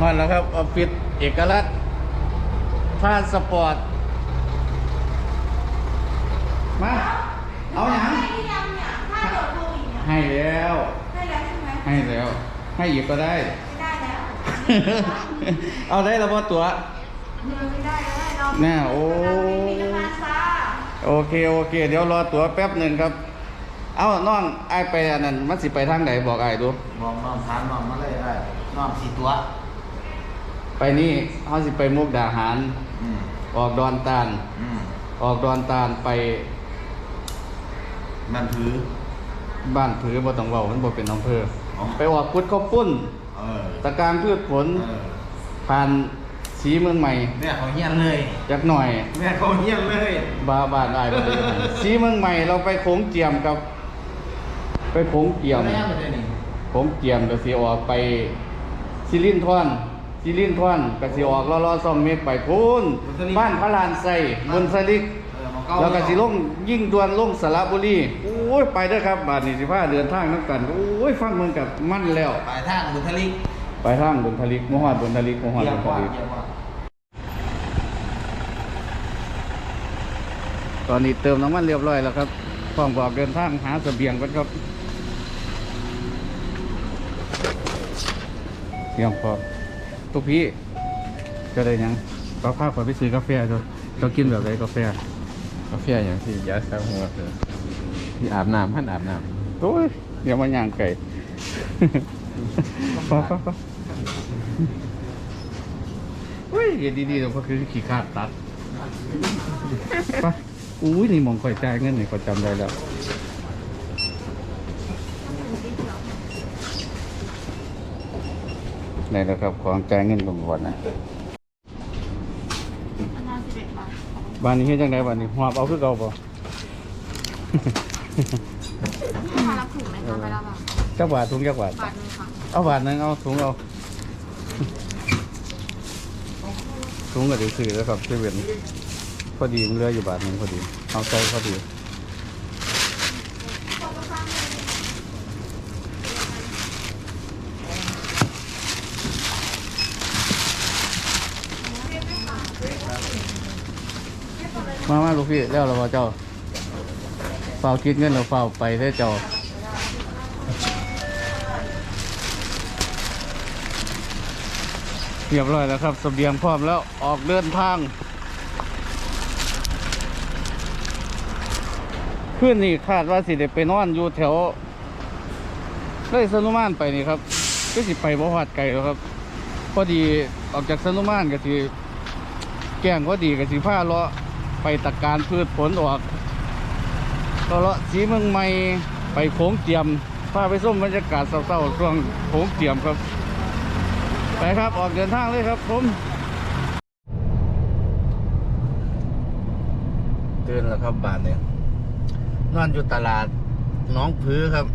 ฮอนแล้วครับออฟฟิศเอกลักษณ์พาสปอร์ต มา เอาอย่างให้หรือยังเนี่ยถ้าเกิดโควิดเนี่ยให้แล้ว ให้แล้วใช่ไหมให้แล้ว ให้อีกก็ได้ ไม่ได้แล้วเอาได้แล้วพอตัวเงินไม่ได้แล้วเราแน่โอ้เราไม่มีน้ำมันซ่าโอเคโอเค เดี๋ยวรอตั๋วแป๊บหนึ่งครับ เอาน้องไอายไปอันนั้นมันสิไปทางไหนบอกไอายดูมองน้องถามน้องมาเลยไอ้น้องสี่ตัว ไปนี่เขาสิไปมุกดาหาร อืมออกดอนตาล อืมออกดอนตาลไปมันถือ บ้านผือบ่ต้องเว้ามันบ่เป็นอำเภออ๋อไปออกพุทธข้าวปุ้น เออตะการพืชผลเออผ่านสีเมืองใหม่เนี่ยเขาเฮี้ยนเลยจักหน่อยเนี่ยเขาเฮี้ยนเลย บาบ้านได้บ่ได้สีเมืองใหม่เราไปโขงเจียมกับ ไปโขงเจียม แม่ไปเลยนี่โขงเจียมก็สิออกไปซิลินทอน ซิลินทอนก็สิออกล้อๆซ่อมเมฆไปพูนบ้านพระลานไส้บนสลิก เออมองเก้าแล้วก็สิลงยิ่งดวนลงสระบุรีโอ้ยไปเด้อครับบาดนี้สิพาเดินทางนํกันโอ้ยฟังเมืองกับมั่นแล้ว ปลายทางบุทลิกไปทางบนทลิกมหอดบนทลิกมหอดเยี่ยบมนทว่าลิก เยี่ยมว่า ตอนนี้เติมน้ำมันเรียบร้อยแล้วครับพร้อมบอกเดินทางหาเสบียงกันครับเตรียมพร้อม ทุกพี่จะได้หยังก็พาขอไปซื้อกาแฟจ้ะจะกินแบบไรกาแฟกาแฟอย่างที่ยาสระหัวคือที่อาบน้ำท่านอาบน้โอ้ยเดี๋ยวมาย่างไก่ไปไปไปเฮ้ยเดี๋ยวดีๆเราก็คือขี่ขาดตัดไปอุ้ยนี่หมองข่อยจ่ายเงินนี่ข่อยจำได้แล้ว นี่แหละครับของจ่ายเงินก่อนนะอันนั้นสิบเอ็ดบาทบ้านนี้เฮ็ดจังไดบ้านนี้หอบเอาคือเก่าบ่มารับถุงไหมคะไปรับอะจักบาทถุงจักบาทบาทหนึงค่ะเอาบาทหนึงเอาถุงเอาถุงก็ได้ซื้อแล้วครับเซเว่นพอดีมันเหลืออยู่บาทหนึงพอดีเอาใส่พอดี มามาลูกพี่แล้วเราเจ้าเฝ้าคิดเงินเราเฝ้าไปได้เจ้าเรียบร้อยแล้วครับเสบียงพร้อมแล้วออกเดินทางขึ้นนี่คาดว่าสิได้ไปนอนอยู่แถวเลยสนุมานไปนี่ครับก็สิไปบ่ฮอดไกลแล้วครับ พอดีออกจากสนุมานก็สิแกงพอดีก็สิพาเลาะ ไปตะการพืชผลออกเลาะสีเมืองใหม่ไปโขงเจียมพาไปส้มบรรยากาศเศร้าๆช่วงโขงเจียมครับ ไปครับออกเดินทางเลยครับผมตื่นแล้วครับบ้านเนี่ยนอนอยู่ตลาดน้องผือครับ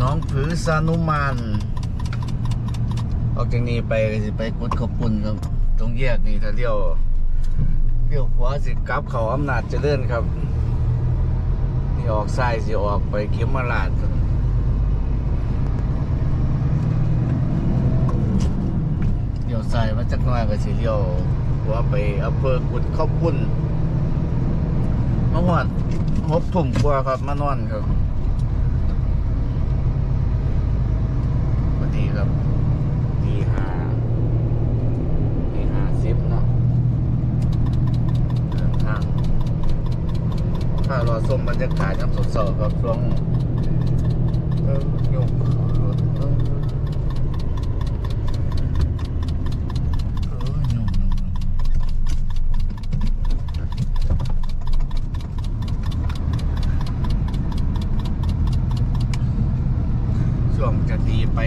น้องผือสานุมานออกจากนี้ไปก็สิไปกุดขาวปุ่นครับ ตรงแยกนี่ถ้าเลี้ยว ลี้ยวขวาสิกลับเขาอำนาจเจริญครับนี่ออกซ้ายสิออกไปเข็มมาลาดเลี้ยวซ้ายมาจักหน่อยก็สิเลี้ยวหัวไปอำเภอกุดข้าวปุ้นมาหอดหกถุ่มกว่าครับมานอนครับสวัสดีครับดีห้าดีห้าสิบเนาะเดินทาง ถ้ารอชมบรรยากาศยามสดๆครับช่วงยกรถเออเออยุ่งช่วงจะดีไป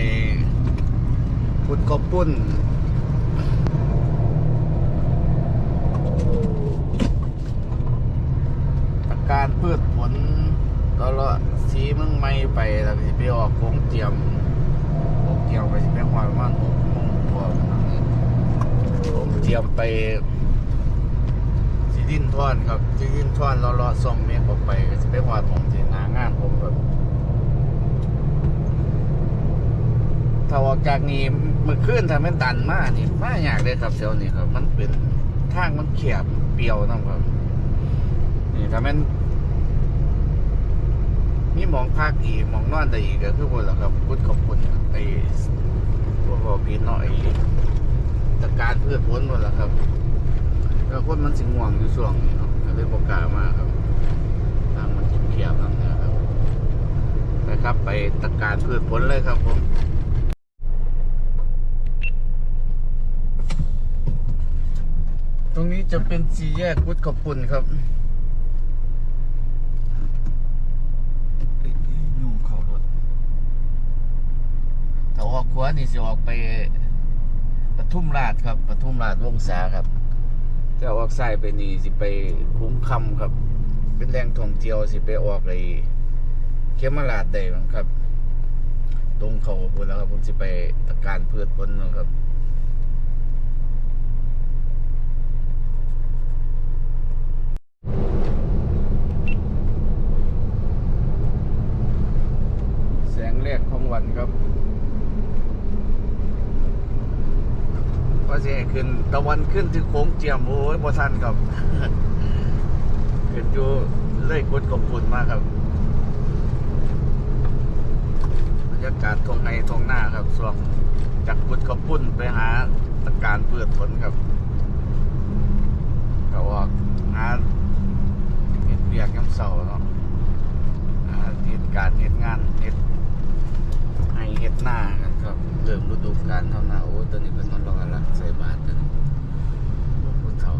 พุดกบปุ้น อา การพืชผลแล้วสีมึงไม่ไปแล้วสิไปออกโค้งเตรียมโค้งเตรียมไปสิไปหอยประมาณหกโมงกว่าประมาณนี้ผมเตรียมไปสิดินท่อนครับสิดินท่อนเราเลาะส่องเมฆออกไปก็จะไปหอดผมสิหนางานผมแบบทถ้าออกจากนี้มือขึ้นถ้ามันดันมากนี่มาอยากเลยครับเซลนี่ครับ มันเป็นทางมันเขียบเปรียวนะครับ นี่ถ้ามันมีหมองภาคอีกหมองนอนได้อีกก็คือพวกเราครับพุทธขอบคุณไอ้พวกเราพี่น้อยตะการเพืชพ้นหมดแล้วครับแล้วคนมันสิงห่วงอยู่ช่วงนี้เนาะก็เลยบอกกล้ามาครับทางมันเขียบนั่นนะครับไปครับ ไปตะการเพืชผลเลยครับผมตรงนี้จะเป็นสี่แยกพุทธขอบคุณครับเอ้ยยุ่งเข้ารถถ้าออกข วนี่สิออกไปปทุมราชครับปทุมราชวงศาครับถ้าออกซ้ายไปนี่สิไปคุ้มคำครับ เป็นแหล่งท่องเที่ยวสิไปออกเลยเขมราดได้บ้งครับ ตรงเขาพูดแล้วครับผมจะไปตะการพืชผลนาะครับแสงแรกของวันครับว่าสิให้ขึ้น ตะวันขึ้นที่โค้งเจียมโอ้ยบ่ทันครับขึ้นอยู่เลยกุดขอบคุณมากครับบรรยากาศทงไงทงหน้าครับส่วงจากพุดขปุ่นไปหาตะการเพืชผลครับเขาออกหาเห็ดเบียกย้ำเสาเนาะเหตุการเหตุงานเหตุให้เหตุหน้ากันครับเริ่มฤดูกาลเท่าน้าโอ้ตอนนี้เป็นนอนรอละใส่บาทนะโอ้โหเท่า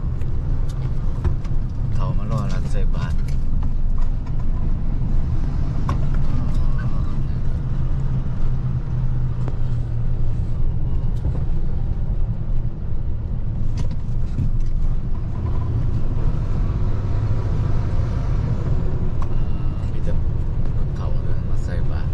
เท่ามารอละใส่บาท มีแต่คนเฒ่าเลยมาใส่บาตร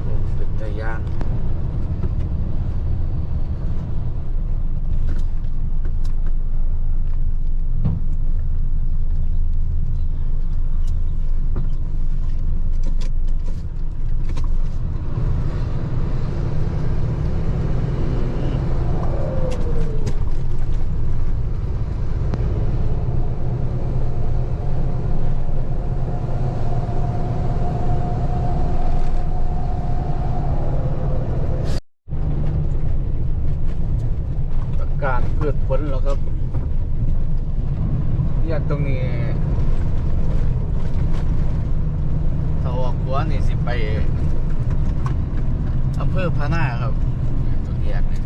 โอ้เป็นตะย่างตะการพืชผลแล้วครับ แยกตรงนี้ถ้าออกหัวนี่สิไปอำเภอพะนาครับตรงแยกเนี่ย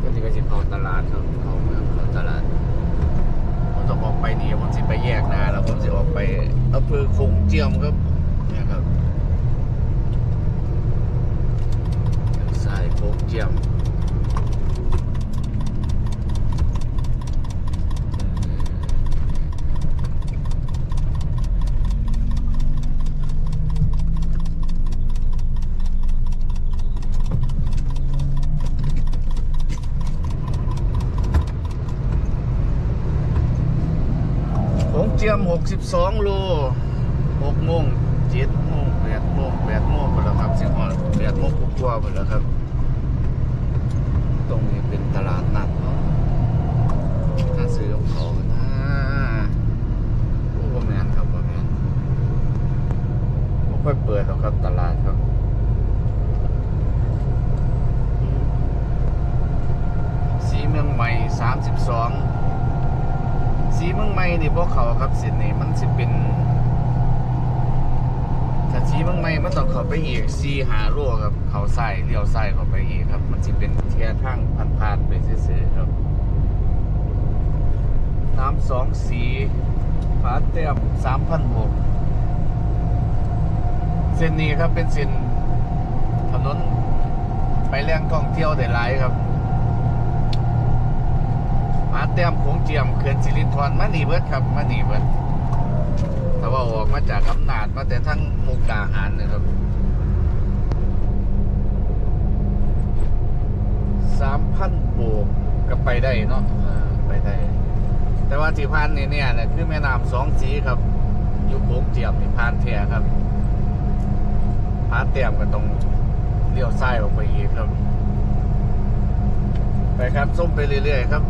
ก็จะไปสิเข้าตลาดครับเข้าเมืองเข้าตลาดผมต้องออกไปนี่ผมสิไปแยกนาแล้วผมสิออกไปอำเภอคงเจียมครับเนี่ยครับสายโคงเจียม ผม เจียม 62 โล6โมง7โมง8โมง8โมงไปแล้วครับสิฮอด8โมงกว่าไปแล้วครับ ตรงนี้เป็นตลาดนัดเนาะถ้าซื้อของเขานะโอ้บ่แมนครับบ่แมนไม่ค่อยเปิดหรอกครับตลาดครับ สีเมืองใหม่ 32 สีเมืองใหม่นี่พวก เขาครับเส้นนี้มันสิเป็นถ้าสีเมืองใหม่มันต้องเข้าไปอีกสีหาโลครับ เขาใส่เลี้ยวใส่เข้าไปอีกครับ มันสิเป็นแค่ทางผ่านๆไปซื่อๆครับน้ำสองสีฝาเต็มสามพันหกเส้นนี้ครับเป็นเส้นถนนไปแหล่งท่องเที่ยวได้หลายครับ มาแต้มโขงเจียมเขื่อนสิรินธรมานีเบิดครับมานีเบิดแต่ว่าออกมาจากอำนาจมาแต่ทั้งมุกดาหารนะครับำพันโบกก็ไปได้เนาะไปได้ แต่ว่าที่พันนี่เนี่ยคือแม่น้ำสองสีครับ อยู่โค้งเจียมนี่พานแท้ครับพานเตียมก็ต้องเลี้ยวซ้ายออกไปอีกครับ ไปครับส้มไปเรื่อยๆครับ